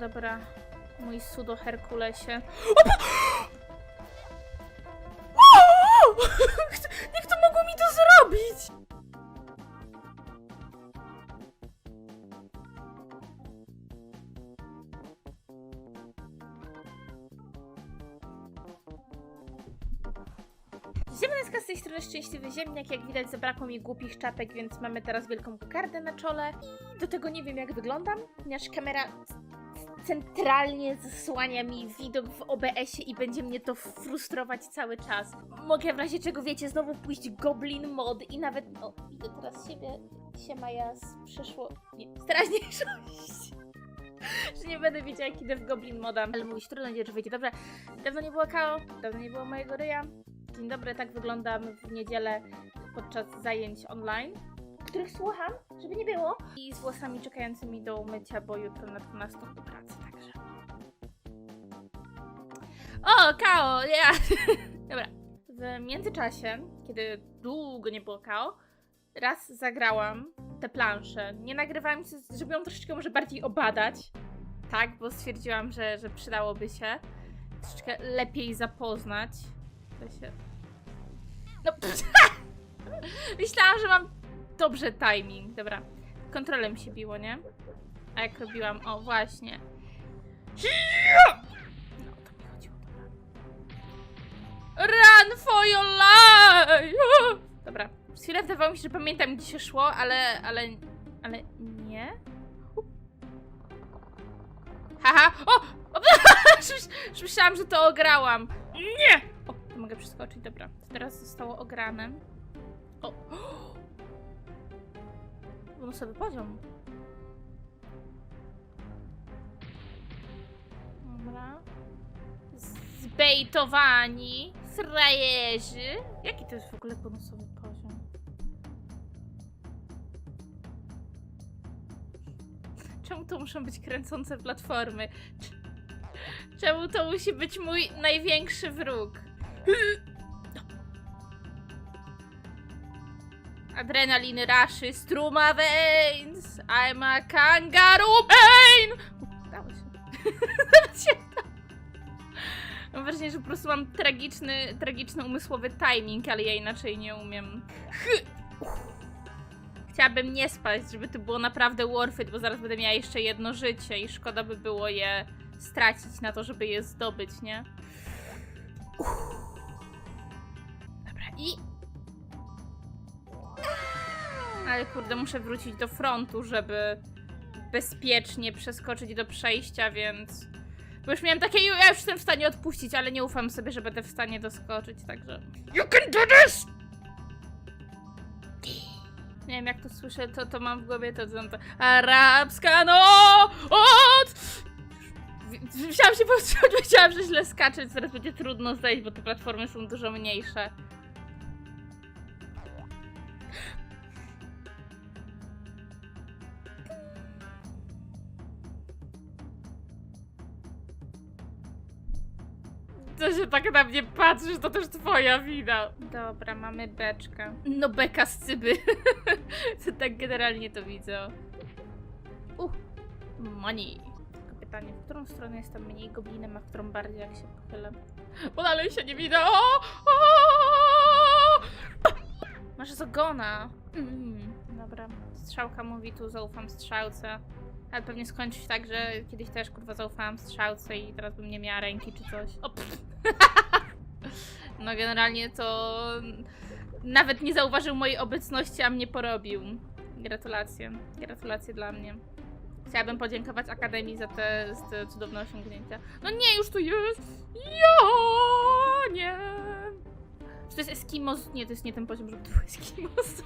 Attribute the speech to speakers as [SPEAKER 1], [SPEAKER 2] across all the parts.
[SPEAKER 1] Dobra, mój sudo Herkulesie. Jak to mogło mi to zrobić? Ziemniacka z tej strony Szczęśliwy Ziemniak. Jak widać zabrakło mi głupich czapek, więc mamy teraz wielką kokardę na czole. I do tego nie wiem jak wyglądam, ponieważ kamera centralnie zasłania mi widok w OBS-ie i będzie mnie to frustrować cały czas. Mogę w razie czego, wiecie, znowu pójść Goblin Mod i nawet... O, widzę teraz siebie, się Maja z przeszło... Nie, z teraźniejszości. Że nie będę wiedziała jak idę w Goblin Moda, ale mówić trudno, nadzieję, że wyjdzie dobrze. Dawno nie było Kao, dawno nie było mojego ryja. Dzień dobry, tak wyglądam w niedzielę podczas zajęć online, których słucham, żeby nie było. I z włosami czekającymi do umycia, bo jutro na 12 do pracy, także. O, Kao, ja! Dobra. W międzyczasie, kiedy długo nie było Kao, raz zagrałam te plansze. Nie nagrywałam się, żeby ją troszeczkę może bardziej obadać. Tak, bo stwierdziłam, że, że przydałoby się troszeczkę lepiej zapoznać. To się... No, Myślałam, że mam dobrze timing. Dobra. Kontrolem się biło, nie? A jak robiłam? O, właśnie. No, to mi chodziło. Run for your life! Dobra. Przez chwilę wydawało mi się, że pamiętam, gdzie się szło, ale... ale... ale nie? Haha! O! o myślałam, że to ograłam. Nie! O, mogę przeskoczyć, dobra. To teraz zostało ograne. O! Bonusowy poziom. Dobra. Zbejtowani frajerzy. Jaki to jest w ogóle bonusowy poziom? Czemu to muszą być kręcące platformy? Cz- Czemu to musi być mój największy wróg? Adrenaliny rushy, struma veins, I'm a kangaroo pain! Udało się. Mam wrażenie, że po prostu mam tragiczny, tragiczny umysłowy timing, ale ja inaczej nie umiem. Chciałabym nie spać, żeby to było naprawdę worth it, bo zaraz będę miała jeszcze jedno życie i szkoda by było je stracić na to, żeby je zdobyć, nie? Dobra, i... Ale kurde, muszę wrócić do frontu, żeby bezpiecznie przeskoczyć do przejścia, więc... Bo już miałam takie, ja już jestem w stanie odpuścić, ale nie ufam sobie, że będę w stanie doskoczyć, także... You can do this! Nie wiem, jak to słyszę, to, to mam w głowie to, to, to Arabska noc! Musiałam się powstrzymać, bo chciałam, że źle skaczeć, teraz będzie trudno zejść, bo te platformy są dużo mniejsze. Co się tak na mnie patrzysz, to też twoja wina. Dobra, mamy beczkę. No beka z cyby. to tak generalnie to widzę. Uh, money. Tylko pytanie, w którą stronę jestem mniej goblinem, a w którą bardziej jak się pochylę. Bo dalej się nie widzę. O! O! Masz z ogona. Mm, dobra. Strzałka mówi tu, zaufam strzałce. Ale pewnie skończy się tak, że kiedyś też kurwa zaufałam strzałce i teraz bym nie miała ręki czy coś. O, pff. No generalnie to nawet nie zauważył mojej obecności, a mnie porobił. Gratulacje. Gratulacje dla mnie. Chciałabym podziękować Akademii za te, te cudowne osiągnięcia. No nie, już tu jest! Ja nie! Czy to jest Eskimos? Nie, to jest nie ten poziom, żeby to był Eskimos.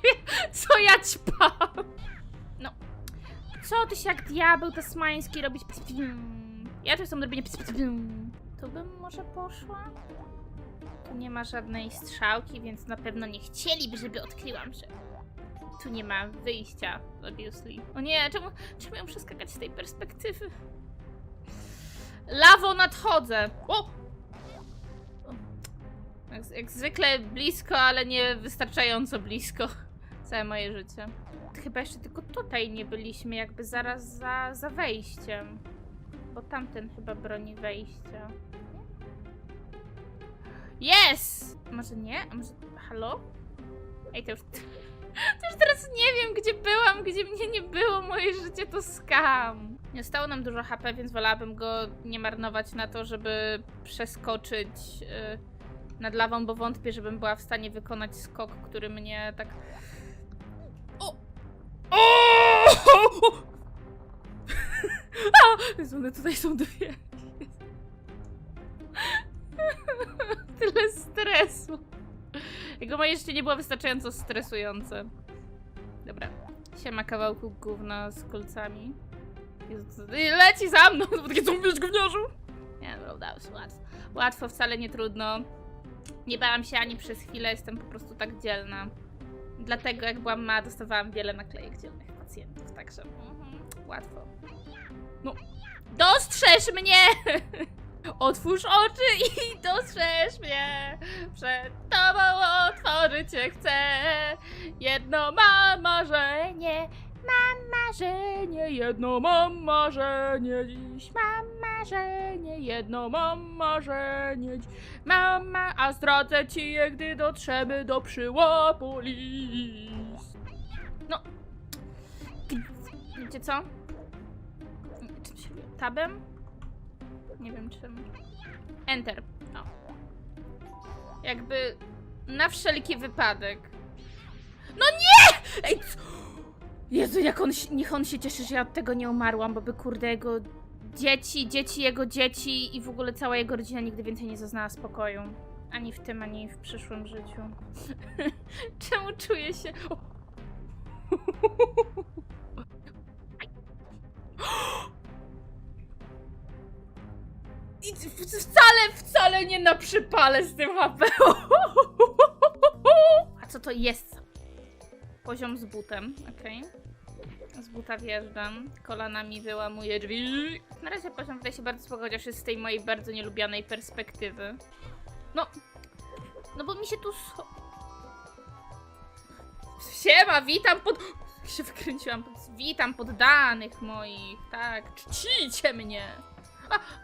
[SPEAKER 1] Co ja, ćpam? No. Co ty się jak diabeł tasmański robić? Ja tu jestem do robienia Tu bym może poszła? Tu nie ma żadnej strzałki, więc na pewno nie chcieliby, żeby odkryłam, że tu nie ma wyjścia, obviously. O nie, czemu, czemu ją przeskakać z tej perspektywy? Lawo nadchodzę! O! Jak, jak zwykle blisko, ale nie wystarczająco blisko. Całe moje życie. Chyba jeszcze tylko tutaj nie byliśmy, jakby zaraz za, za wejściem. Bo tamten chyba broni wejścia. Yes! Może nie? A może... Halo? Ej, to już... To już teraz nie wiem, gdzie byłam, gdzie mnie nie było. Moje życie to skam. Nie zostało nam dużo HP, więc wolałabym go nie marnować na to, żeby przeskoczyć y, nad lawą, bo wątpię, żebym była w stanie wykonać skok, który mnie tak... O! O! A! Jezu, one tutaj są dwie. Tyle stresu. Jego moje życie nie było wystarczająco stresujące. Dobra. Siema kawałku gówna z kolcami. Leci za mną! Takie co mówisz, gówniarzu? Nie, no, udało się łatwo. Łatwo, wcale nie trudno. Nie bałam się ani przez chwilę, jestem po prostu tak dzielna. Dlatego jak byłam mała, dostawałam wiele naklejek dzielnych pacjentów, także mhm, łatwo. No, dostrzeż mnie! Otwórz oczy i dostrzeż mnie. Przed tobą otworzyć cię chcę. Jedno mam marzenie, mam marzenie, jedno mam marzenie dziś. Mam marzenie, jedno mam marzenie dziś. Mama, a zdradzę ci je, gdy dotrzemy do przyłapolis. No. Wiecie co? Się Tabem? Nie wiem czym. Enter. O. Jakby na wszelki wypadek. No nie! Ej, co? Jezu, jak on, niech on się cieszy, że ja od tego nie umarłam, bo by kurde jego dzieci, dzieci jego dzieci i w ogóle cała jego rodzina nigdy więcej nie zaznała spokoju. Ani w tym, ani w przyszłym życiu. Czemu czuję się... I wcale, wcale nie na przypale z tym HP. A co to jest? Poziom z butem, okej. Z buta wjeżdżam, kolanami wyłamuję drzwi. Na razie poziom wydaje się bardzo spoko, chociaż jest z tej mojej bardzo nielubianej perspektywy. No, no bo mi się tu... Siema, witam pod... się wykręciłam. Witam poddanych moich, tak, czcicie mnie. A!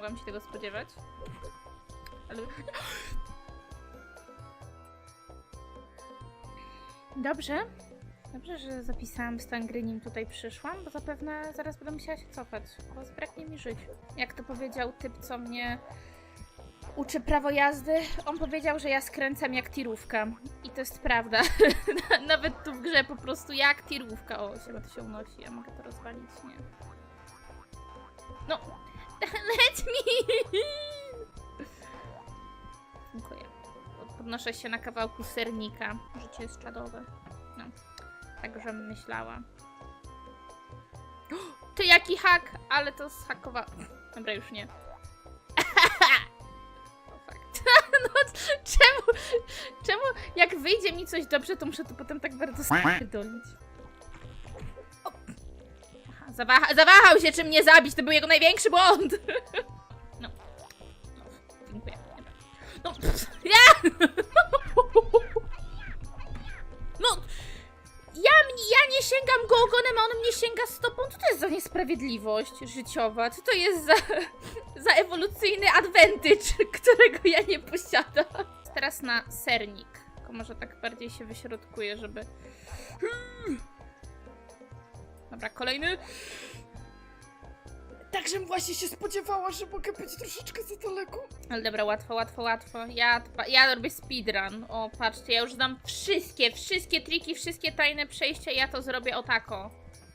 [SPEAKER 1] Mogłam się tego spodziewać. Ale... Dobrze. Dobrze, że zapisałam stan gry, nim tutaj przyszłam, bo zapewne zaraz będę musiała się cofać, bo zbraknie mi żyć. Jak to powiedział typ, co mnie uczy prawo jazdy, on powiedział, że ja skręcam jak tirówka. I to jest prawda. Nawet tu w grze po prostu jak tirówka. O, się to się unosi, ja mogę to rozwalić, nie. No, let me! Dziękuję. Podnoszę się na kawałku sernika. Życie jest czadowe. No, tak żem myślała. Ty jaki hak, ale to zhakowa... Dobra, już nie. No, czemu, czemu jak wyjdzie mi coś dobrze, to muszę to potem tak bardzo spierdolić. Zawaha zawahał się, czy mnie zabić, to był jego największy błąd. No. no dziękuję. No, ja! No, ja, ja nie sięgam go ogonem, a on mnie sięga stopą. Co to jest za niesprawiedliwość życiowa? Co to jest za, za ewolucyjny advantage, którego ja nie posiadam? Teraz na sernik. Tylko może tak bardziej się wyśrodkuję, żeby... Dobra, kolejny.
[SPEAKER 2] Także właśnie się spodziewała, że mogę być troszeczkę za daleko.
[SPEAKER 1] Ale dobra, łatwo, łatwo, łatwo. Ja, ja robię speedrun. O, patrzcie, ja już znam wszystkie, wszystkie triki, wszystkie tajne przejścia. Ja to zrobię o tako.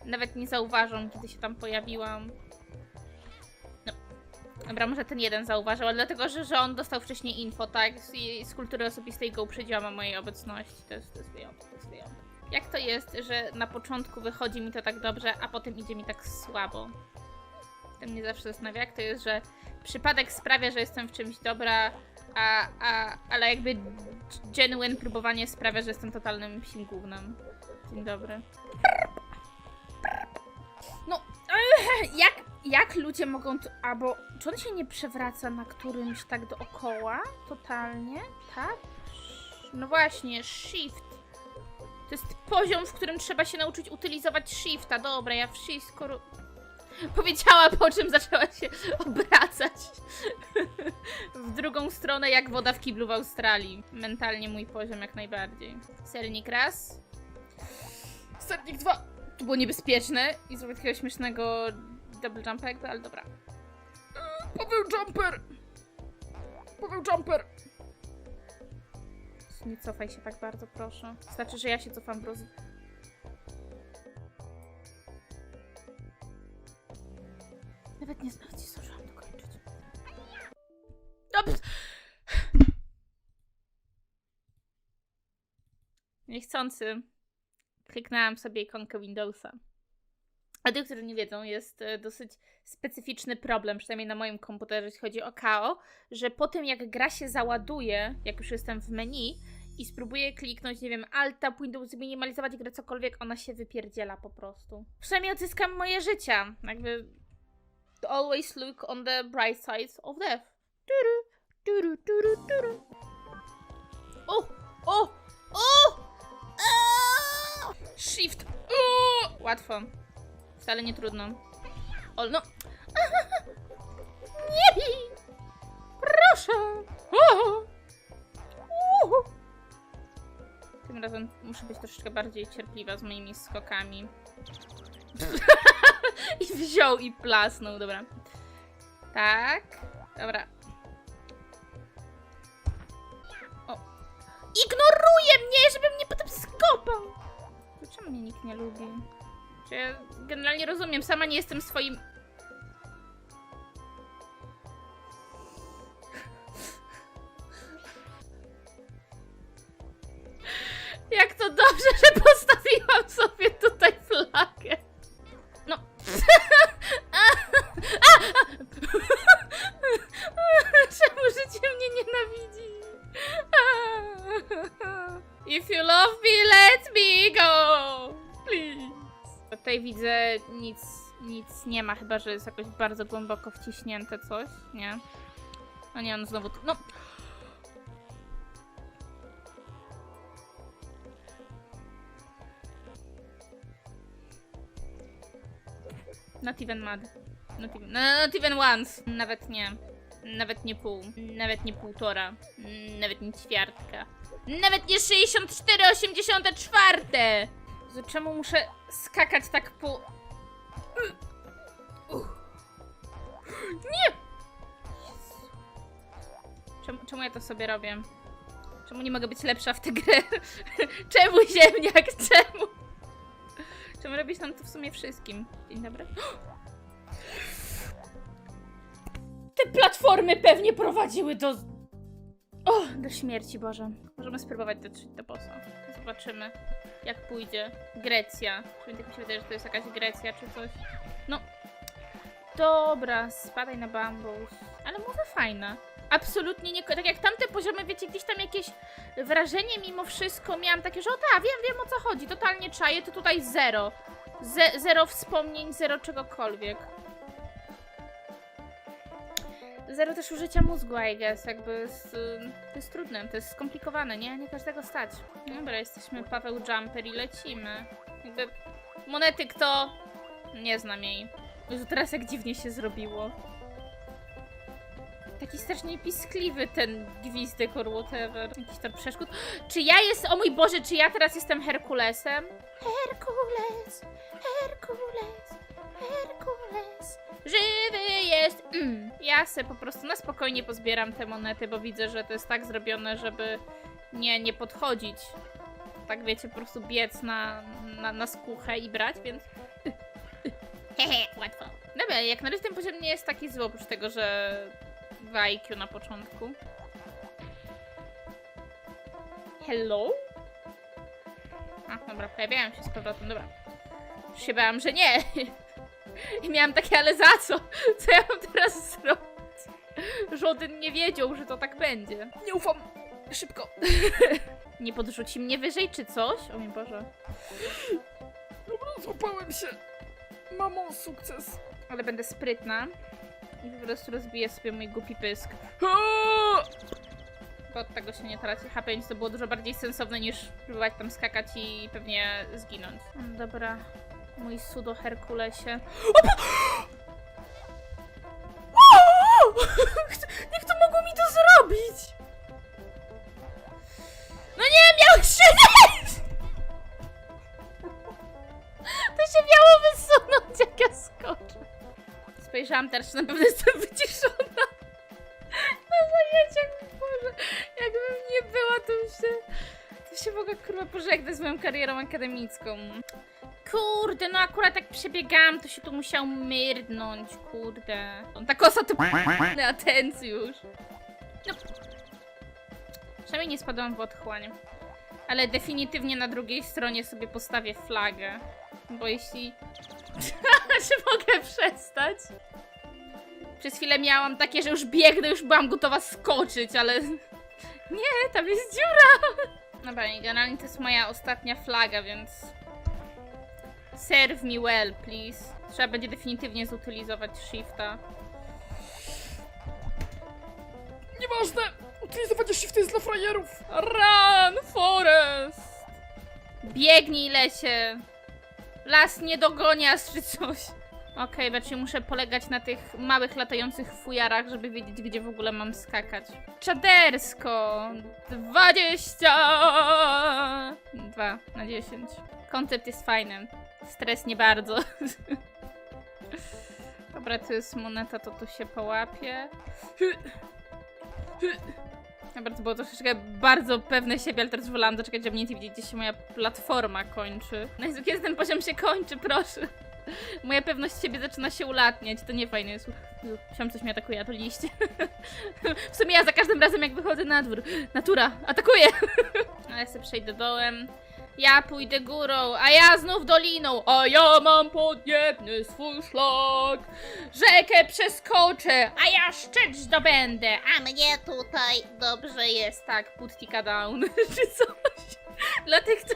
[SPEAKER 1] Nawet nie zauważą, kiedy się tam pojawiłam. No. Dobra, może ten jeden zauważył, ale dlatego, że, że on dostał wcześniej info, tak? Z, z kultury osobistej go uprzedziłam o mojej obecności. To jest, to jest. Jak to jest, że na początku wychodzi mi to tak dobrze, a potem idzie mi tak słabo? To mnie zawsze zastanawia, jak to jest, że przypadek sprawia, że jestem w czymś dobra, a, a, ale jakby genuine próbowanie sprawia, że jestem totalnym psim gównem. Dzień dobry. No, jak, jak ludzie mogą to... Albo, czy on się nie przewraca na którymś tak dookoła? Totalnie? Tak? No właśnie, shift. To jest poziom, w którym trzeba się nauczyć utylizować shifta. Dobra, ja wszystko... Powiedziała, po czym zaczęła się obracać w drugą stronę, jak woda w kiblu w Australii. Mentalnie mój poziom jak najbardziej. Sernik raz.
[SPEAKER 2] Sernik dwa.
[SPEAKER 1] To było niebezpieczne i zrobię takiego śmiesznego double jumpa jakby, ale dobra.
[SPEAKER 2] Paweł Jumper. Paweł Jumper.
[SPEAKER 1] Nie cofaj się tak bardzo, proszę. Znaczy, że ja się cofam roz... Nawet nie, nie zdążyłam dokończyć. Dobrze. Niechcący kliknęłam sobie ikonkę Windowsa. A tych, którzy nie wiedzą, jest e, dosyć specyficzny problem, przynajmniej na moim komputerze, jeśli chodzi o KO, że po tym jak gra się załaduje, jak już jestem w menu i spróbuję kliknąć, nie wiem, Alt, Tab, Windows, zminimalizować grę, cokolwiek, ona się wypierdziela po prostu. Przynajmniej odzyskam moje życia. Jakby always look on the bright side of death. Turu, turu, turu, turu. O! O! O! Shift! O! Łatwo. Wcale nie trudno. O, no. Nie bij! Proszę! O! Tym razem muszę być troszeczkę bardziej cierpliwa z moimi skokami. I wziął i plasnął, dobra. Tak. Dobra. O. Ignoruje mnie, żeby mnie potem skopał! Czemu mnie nikt nie lubi? Czy ja generalnie rozumiem, sama nie jestem swoim... Jak to dobrze, że nic nie ma, chyba że jest jakoś bardzo głęboko wciśnięte coś, nie? No nie, on znowu... No! Not even mad. Not even, no, not even once. Nawet nie. Nawet nie pół. Nawet nie półtora. Nawet nie ćwiartka. Nawet nie 64,84! Jezu, Czemu muszę skakać tak po... Nie! Czemu, czemu ja to sobie robię? Czemu nie mogę być lepsza w tę grę? czemu ziemniak? Czemu? Czemu robić nam to w sumie wszystkim? Dzień dobry. Te platformy pewnie prowadziły do... O, do śmierci, Boże. Możemy spróbować dotrzeć do bossa. Zobaczymy, jak pójdzie. Grecja. Przynajmniej tak mi się wydaje, że to jest jakaś Grecja czy coś. No. Dobra, spadaj na bambus. Ale mowa fajna. Absolutnie nie... Tak jak tamte poziomy, wiecie, gdzieś tam jakieś wrażenie mimo wszystko miałam takie, że o tak, wiem, wiem o co chodzi. Totalnie czaję, to tutaj zero. Ze zero wspomnień, zero czegokolwiek. Zero też użycia mózgu, I guess, jakby y, to jest trudne, to jest skomplikowane, nie? Nie każdego stać. Dobra, jesteśmy Paweł Jumper i lecimy. Jakby monety kto? Nie znam jej. Jezu, teraz jak dziwnie się zrobiło. Taki strasznie piskliwy ten gwizdek or whatever. Jakiś tam przeszkód. Czy ja jest, o mój Boże, czy ja teraz jestem Herkulesem? Herkules, Herkules, Herkules. Żywy jest. Mm. Ja se po prostu na spokojnie pozbieram te monety, bo widzę, że to jest tak zrobione, żeby nie, nie podchodzić. Tak wiecie, po prostu biec na, na, na skuchę i brać, więc. Hehe, łatwo. Dobra, jak na razie ten poziom nie jest taki zły, oprócz tego, że w IQ na początku. Hello? A, dobra, pojawiają się z powrotem, dobra. Już się bałam, że nie. I miałam takie, ale za co? Co ja mam teraz zrobić? Żaden nie wiedział, że to tak będzie.
[SPEAKER 2] Nie ufam. Szybko.
[SPEAKER 1] Nie podrzuci mnie wyżej czy coś? O mój Boże.
[SPEAKER 2] Dobra, złapałem się. Mamo, sukces!
[SPEAKER 1] Ale będę sprytna i po prostu rozbiję sobie mój głupi pysk. Bo od tego się nie traci HP, więc to było dużo bardziej sensowne niż próbować tam skakać i pewnie zginąć. No dobra, mój sudo Herkulesie. O! teraz, na pewno jestem wyciszona. Na zajęciach, Boże. Jakbym nie była, to już się... To się mogła kurwa pożegnać z moją karierą akademicką. Kurde, no akurat jak przebiegałam, to się tu musiał myrdnąć, kurde. Ta kosa to na atencjusz. No. Przynajmniej nie spadłam w otchłań. Ale definitywnie na drugiej stronie sobie postawię flagę. Bo jeśli... Czy mogę przestać? Przez chwilę miałam takie, że już biegnę, już byłam gotowa skoczyć, ale... Nie, tam jest dziura! Dobra, i generalnie to jest moja ostatnia flaga, więc... Serve me well, please. Trzeba będzie definitywnie zutylizować shifta.
[SPEAKER 2] Nieważne! Utylizowanie shifty jest dla frajerów!
[SPEAKER 1] Run, Forest! Biegnij, lesie! Las nie dogoniasz czy coś. Okej, raczej muszę polegać na tych małych latających fujarach, żeby wiedzieć, gdzie w ogóle mam skakać. Czadersko! 20! 2 na 10. Koncept jest fajny. Stres nie bardzo. Dobra, to jest moneta, to tu się połapie. Dobra, to było troszeczkę bardzo pewne siebie, ale teraz wolałam doczekać, żeby więcej widzieć, gdzie się moja platforma kończy. No Jezu, kiedy ten poziom się kończy, proszę. Moja pewność siebie zaczyna się ulatniać, to nie fajne jest. Chciałam coś mnie atakuje, a to liście. W sumie ja za każdym razem jak wychodzę na dwór. Natura, atakuje! Ale ja sobie przejdę dołem. Ja pójdę górą, a ja znów doliną, a ja mam podniebny swój szlak. Rzekę przeskoczę, a ja szczyt zdobędę, a mnie tutaj dobrze jest, tak, puttika down, czy coś. Dla tych, którzy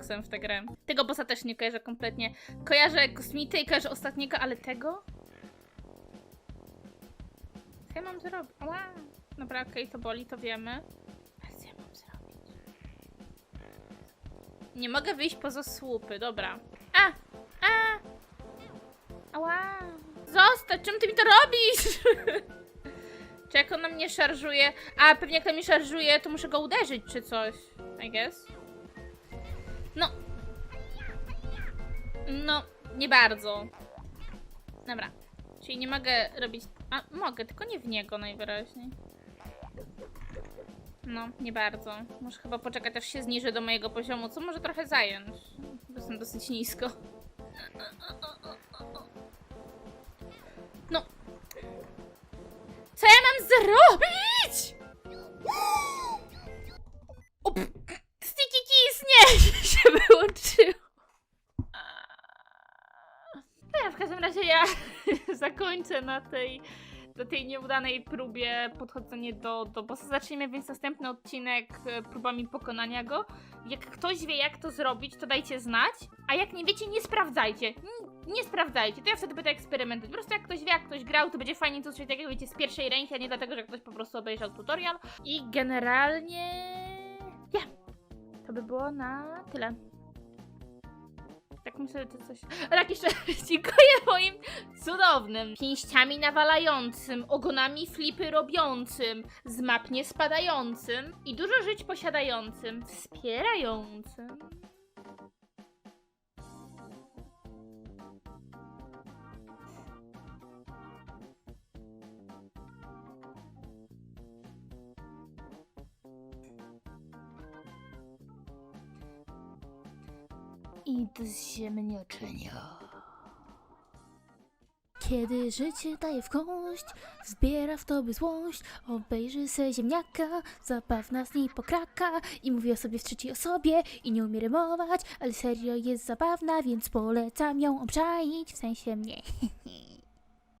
[SPEAKER 1] koksem w tę grę. Tego bossa też nie kojarzę kompletnie. Kojarzę kosmity i kojarzę ostatniego, ale tego? Co ja mam zrobić? Ała. Dobra, okej, to boli, to wiemy. Ale co ja mam zrobić? Nie mogę wyjść poza słupy, dobra. A! A! Ała! Zostać, czym ty mi to robisz? czy jak on na mnie szarżuje? A, pewnie jak na mnie szarżuje, to muszę go uderzyć, czy coś. I guess. No. No, nie bardzo. Dobra. Czyli nie mogę robić... A, mogę, tylko nie w niego najwyraźniej. No, nie bardzo. Muszę chyba poczekać, aż się zniży do mojego poziomu, co może trochę zająć. Bo jestem dosyć nisko. No. Co ja mam zrobić? Na tej, na tej nieudanej próbie podchodzenie do, do bossa. Zacznijmy więc następny odcinek e, próbami pokonania go. Jak ktoś wie jak to zrobić, to dajcie znać, a jak nie wiecie, nie sprawdzajcie. Nie, nie sprawdzajcie, to ja wtedy będę eksperymentować. Po prostu jak ktoś wie, jak ktoś grał, to będzie fajnie to coś takiego, wiecie, z pierwszej ręki, a nie dlatego, że ktoś po prostu obejrzał tutorial. I generalnie... Ja. To by było na tyle. Tak myślę, że coś. Jeszcze dziękuję moim cudownym pięściami nawalającym, ogonami flipy robiącym, z map spadającym i dużo żyć posiadającym, wspierającym. I do ziemniaczenia. Kiedy życie daje w kość, wzbiera w tobie złość, obejrzy se ziemniaka, zabawna z niej pokraka i mówi o sobie w trzeciej osobie i nie umie rymować, ale serio jest zabawna, więc polecam ją obczaić, w sensie mnie.